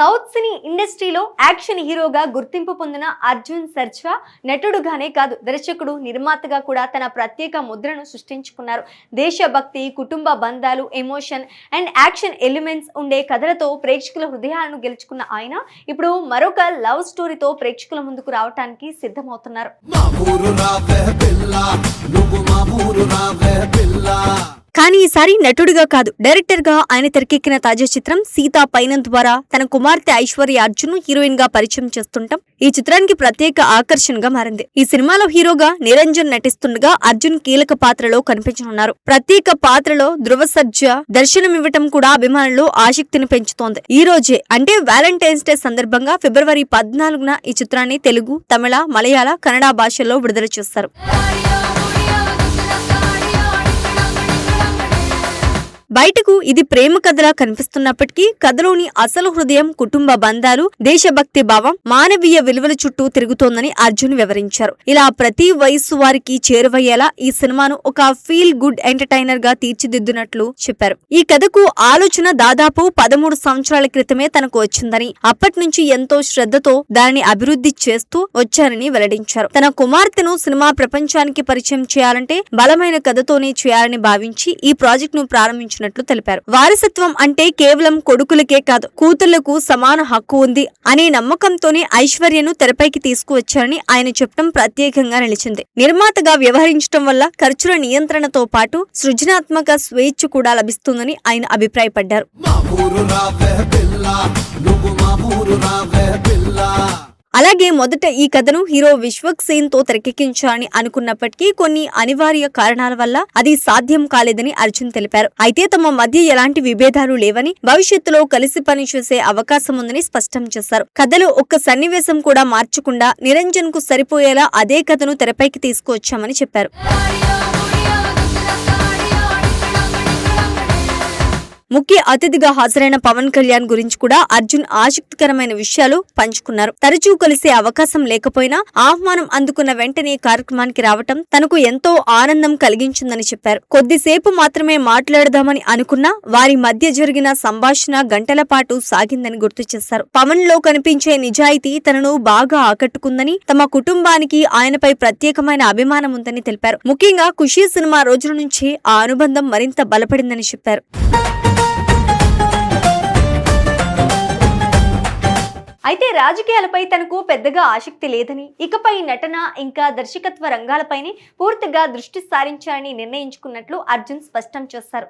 South సినీ ఇండస్ట్రీలో action హీరోగా గుర్తింపు పొందిన అర్జున్ సర్జా నటుడుగానే కాదు దర్శకుడు నిర్మాతగా కూడా తన ప్రత్యేక ముద్రను సృష్టించుకున్నారు. దేశభక్తి కుటుంబ బంధాలు ఎమోషన్ అండ్ యాక్షన్ ఎలిమెంట్స్ ఉండే కథలతో ప్రేక్షకుల హృదయాలను గెలుచుకున్న ఆయన ఇప్పుడు మరొక లవ్ స్టోరీతో ప్రేక్షకుల ముందుకు రావటానికి సిద్ధమవుతున్నారు. కానీ ఈసారి నటుడిగా కాదు డైరెక్టర్గా ఆయన తెరకెక్కిన తాజా చిత్రం సీతా పైనం ద్వారా తన కుమార్తె ఐశ్వర్య అర్జున్ హీరోయిన్గా పరిచయం చేస్తుంటాం ఈ చిత్రానికి ప్రత్యేక ఆకర్షణగా మారింది. ఈ సినిమాలో హీరోగా నిరంజన్ నటిస్తుండగా అర్జున్ కీలక పాత్రలో కనిపించనున్నారు. ప్రత్యేక పాత్రలో ధృవ సర్జ దర్శనమివ్వటం కూడా అభిమానులు ఆసక్తిని పెంచుతోంది. ఈ రోజే అంటే వ్యాలంటైన్స్ డే సందర్భంగా ఫిబ్రవరి పద్నాలుగున ఈ చిత్రాన్ని తెలుగు తమిళ మలయాళ కన్నడ భాషల్లో విడుదల చేస్తారు బయటకు ఇది ప్రేమ కథలా కనిపిస్తున్నప్పటికీ కథలోని అసలు హృదయం కుటుంబ బంధాలు దేశభక్తి భావం మానవీయ విలువల చుట్టూ తిరుగుతోందని అర్జున్ వివరించారు. ఇలా ప్రతి వయస్సు వారికి చేరువయ్యేలా ఈ సినిమాను ఒక ఫీల్ గుడ్ ఎంటర్టైనర్గా తీర్చిదిద్దినట్లు చెప్పారు. ఈ కథకు ఆలోచన దాదాపు పదమూడు సంవత్సరాల క్రితమే తనకు వచ్చిందని అప్పటి నుంచి ఎంతో శ్రద్ధతో దానిని అభివృద్ధి చేస్తూ వచ్చారని వెల్లడించారు. తన కుమార్తెను సినిమా ప్రపంచానికి పరిచయం చేయాలంటే బలమైన కథతోనే చేయాలని భావించి ఈ ప్రాజెక్ట్ను ప్రారంభించారు ప్రారంభించినట్లు తెలిపారు. వారసత్వం అంటే కేవలం కొడుకులకే కాదు కూతుళ్ళకు సమాన హక్కు ఉంది అనే నమ్మకంతోనే ఐశ్వర్యను తెరపైకి తీసుకువచ్చారని ఆయన చెప్పడం ప్రత్యేకంగా నిలిచింది. నిర్మాతగా వ్యవహరించడం వల్ల ఖర్చుల నియంత్రణతో పాటు సృజనాత్మక స్వేచ్ఛ కూడా లభిస్తుందని ఆయన అభిప్రాయపడ్డారు. అలాగే మొదట ఈ కథను హీరో విశ్వక్ సేన్తో తెరకెక్కించాలని అనుకున్నప్పటికీ కొన్ని అనివార్య కారణాల వల్ల అది సాధ్యం కాలేదని అర్జున్ తెలిపారు. అయితే తమ మధ్య ఎలాంటి విభేదాలు లేవని భవిష్యత్తులో కలిసి పనిచేసే అవకాశం ఉందని స్పష్టం చేశారు. కథలో ఒక్క సన్నివేశం కూడా మార్చకుండా నిరంజన్కు సరిపోయేలా అదే కథను తెరపైకి తీసుకువచ్చామని చెప్పారు. ముఖ్య అతిథిగా హాజరైన పవన్ కళ్యాణ్ గురించి కూడా అర్జున్ ఆసక్తికరమైన విషయాలు పంచుకున్నారు. తరచూ కలిసే అవకాశం లేకపోయినా ఆహ్వానం అందుకున్న వెంటనే కార్యక్రమానికి రావటం తనకు ఎంతో ఆనందం కలిగించిందని చెప్పారు. కొద్దిసేపు మాత్రమే మాట్లాడదామని అనుకున్నా వారి మధ్య జరిగిన సంభాషణ గంటల పాటు సాగిందని గుర్తు చేశారు. పవన్లో కనిపించే నిజాయితీ తనను బాగా ఆకట్టుకుందని తమ కుటుంబానికి ఆయనపై ప్రత్యేకమైన అభిమానం ఉందని తెలిపారు. ముఖ్యంగా ఖుషీ సినిమా రోజుల నుంచి ఆ అనుబంధం మరింత బలపడిందని చెప్పారు. అయితే రాజకీయాలపై తనకు పెద్దగా ఆసక్తి లేదని ఇకపై నటన ఇంకా దర్శకత్వ రంగాలపైనే పూర్తిగా దృష్టి సారించాలని నిర్ణయించుకున్నట్లు అర్జున్ స్పష్టం చేశారు.